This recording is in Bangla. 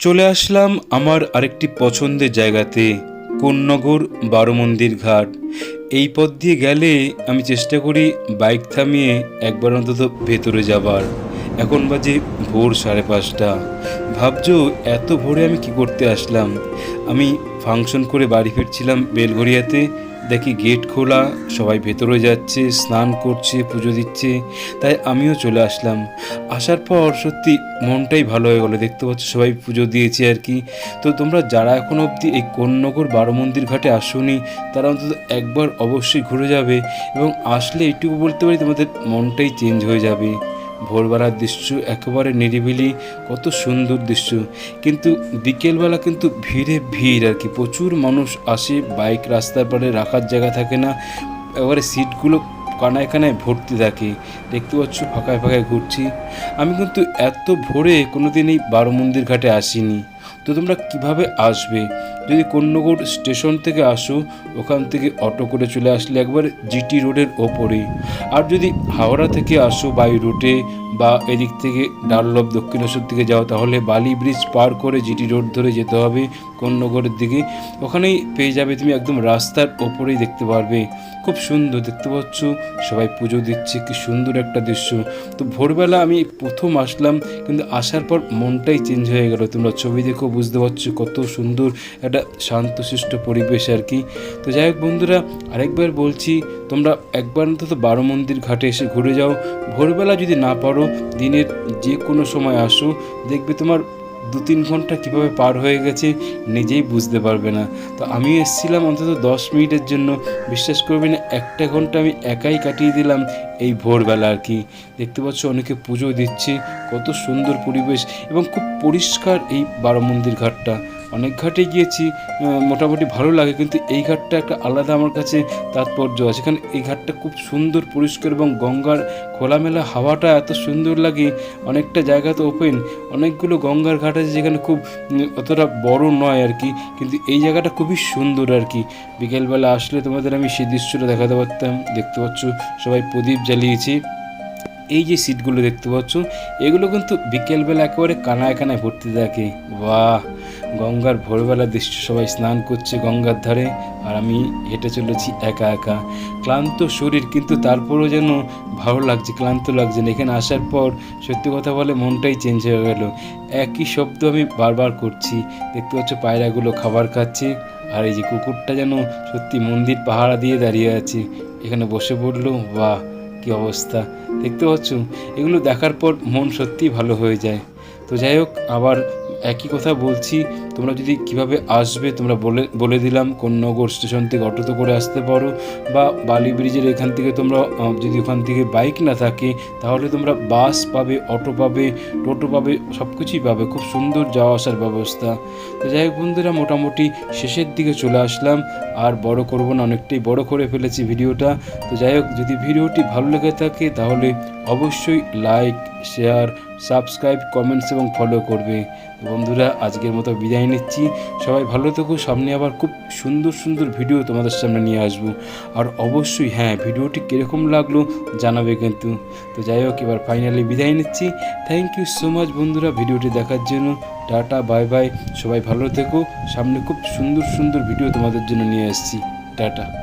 চলে আসলাম আমার আরেকটি পছন্দের জায়গাতে, কোন্নগর বারো মন্দির ঘাট। এই পথ দিয়ে গেলে আমি চেষ্টা করি বাইক থামিয়ে একবার অন্তত ভেতরে যাবার। এখন বাজে ভোর সাড়ে পাঁচটা। ভাবছ এত ভোরে আমি কি করতে আসলাম? আমি ফাংশন করে বাড়ি ফিরছিলাম বেলঘরিয়াতে দেখি গেট খোলা, সবাই ভেতরে যাচ্ছে, স্নান করছে, পুজো দিচ্ছে, তাই আমিও চলে আসলাম। আসার পর সত্যি মনটাই ভালো হয়ে গেলো, দেখতে পাচ্ছ সবাই পুজো দিয়েছে আর কি। তো তোমরা যারা এখন অবধি এই কোন্নগর বারো মন্দির ঘাটে আসোনি, তারা অন্তত একবার অবশ্যই ঘুরে যাবে এবং আসলে এইটুকু বলতে পারি তোমাদের মনটাই চেঞ্জ হয়ে যাবে। ভোরবেলার দৃশ্য একেবারে নিরিবিলি, কত সুন্দর দৃশ্য। কিন্তু বিকেলবেলা কিন্তু ভিড়ে ভিড় আর কি। প্রচুর মানুষ আসে, বাইক রাস্তার পারে রাখার জায়গা থাকে না। এবারে সিটগুলো কানায় কানায় ভর্তি থাকে। দেখতে পাচ্ছ, ফাঁকায় ফাঁকায় ঘুরছি। আমি কিন্তু এত ভোরে কোনোদিন এই বারো মন্দির ঘাটে আসিনি। তো তোমরা কীভাবে আসবে? যদি কন্যগড় স্টেশন থেকে আসো, ওখান থেকে অটো করে চলে আসলে একবার জিটি রোডের ওপরেই আর যদি হাওড়া থেকে আসো বাই রুটে বা এদিক থেকে ডাল্লভ দক্ষিণেশ্বর থেকে যাও, তাহলে বালি ব্রিজ পার করে জিটি রোড ধরে যেতে হবে কন্যগড়ের দিকে। ওখানেই পেয়ে যাবে তুমি একদম রাস্তার ওপরেই দেখতে পারবে। খুব সুন্দর, দেখতে পাচ্ছ? সবাই পুজো দিচ্ছে, কি সুন্দর একটা দৃশ্য। তো ভোরবেলা আমি প্রথম আসলাম, কিন্তু আসার পর মনটাই চেঞ্জ হয়ে গেল। তোমরা ছবি দেখেও বুঝতে পারছ কত সুন্দর একটা শান্তশিষ্ট পরিবেশ আর কি। তো যাই হোক বন্ধুরা, আরেকবার বলছি, তোমরা একবার অন্তত বারো মন্দির ঘাটে এসে ঘুরে যাও। ভোরবেলা যদি না পারো, দিনের যে কোনো সময় আসো, দেখবে তোমার দু তিন ঘণ্টা কীভাবে পার হয়ে গেছে নিজেই বুঝতে পারবে না। তো আমি এসেছিলাম অন্তত দশ মিনিটের জন্য। বিশ্বাস করবে না, একটা ঘণ্টা আমি একাই কাটিয়ে দিলাম এই ভোরবেলা আর কি। দেখতে পাচ্ছ অনেকে পুজো দিচ্ছে, কত সুন্দর পরিবেশ এবং খুব পরিষ্কার এই বারো মন্দির ঘাটটা। অনেক ঘাটে গিয়েছি মোটামুটি ভালো লাগে, কিন্তু এই ঘাটটা একটা আলাদা আমার কাছে তাৎপর্য আছে। কারণ এই ঘাটটা খুব সুন্দর, পরিষ্কার এবং গঙ্গার খোলামেলা হাওয়াটা এত সুন্দর লাগে, অনেকটা জায়গা তো ওপেন অনেকগুলো গঙ্গার ঘাট আছে যেখানে খুব অতটা বড় নয় আর কি, কিন্তু এই জায়গাটা খুবই সুন্দর আর কি। বিকেলবেলা আসলে তোমাদের আমি সেই দৃশ্যটা দেখাতে পারতাম, দেখতে পাচ্ছ সবাই প্রদীপ জ্বালিয়েছি। এই যে সিটগুলো দেখতে পাচ্ছ, এগুলো কিন্তু বিকেলবেলা একেবারে কানায় কানায় ভর্তি থাকে। বাহ! গঙ্গার ভোরবেলা দৃশ্য সবাই স্নান করছে গঙ্গার ধারে, আর আমি হেঁটে চলেছি একা একা। ক্লান্ত শরীর, কিন্তু তারপরেও যেন ভালো লাগছে, ক্লান্ত লাগছে না। এখানে আসার পর সত্যি কথা বলে মনটাই চেঞ্জ হয়ে গেল। একই শব্দ আমি বারবার করছি। দেখতে পাচ্ছ পায়রাগুলো খাবার খাচ্ছে, আর এই যে কুকুরটা যেন সত্যি মন্দির পাহারা দিয়ে দাঁড়িয়ে আছে। এখানে বসে পড়ল, বাহ, কি অবস্থা! দেখতে পাচ্ছ, এগুলো দেখার পর মন সত্যিই ভালো হয়ে যায়। তো যাই হোক, আবার একই কথা বলছি তোমরা যদি কীভাবে আসবে, তোমরা বলে বলে দিলাম কোন নগর স্টেশন থেকে অটোতে করে আসতে পারো বা বালি ব্রিজের এখান থেকে তোমরা যদি ওখান থেকে বাইক না থাকে, তাহলে তোমরা বাস পাবে, অটো পাবে, টোটো পাবে সব কিছুই পাবে। খুব সুন্দর যাওয়া আসার ব্যবস্থা। তো যাই হোক বন্ধুরা, মোটামুটি শেষের দিকে চলে আসলাম। আর বড় করব না, অনেকটাই বড় করে ফেলেছি ভিডিওটা। তো যাই হোক, যদি ভিডিওটি ভালো লেগে থাকে, তাহলে অবশ্যই লাইক, শেয়ার, সাবস্ক্রাইব, কমেন্টস এবং ফলো করবে। বন্ধুরা, আজকের মতো বিদায় নিচ্ছি। সবাই ভালো থেকো। সামনে আবার খুব সুন্দর সুন্দর ভিডিও তোমাদের সামনে নিয়ে আসব। আর অবশ্যই হ্যাঁ ভিডিওটি কীরকম লাগল জানাবে কিন্তু। তো যাই হোক, এবার ফাইনালি বিদায় নিচ্ছি। থ্যাংক ইউ সো মাচ বন্ধুরা ভিডিওটি দেখার জন্য। টাটা বাই বাই সবাই ভালো থেকো। সামনে খুব সুন্দর সুন্দর ভিডিও তোমাদের জন্য নিয়ে আসছি। টাটা।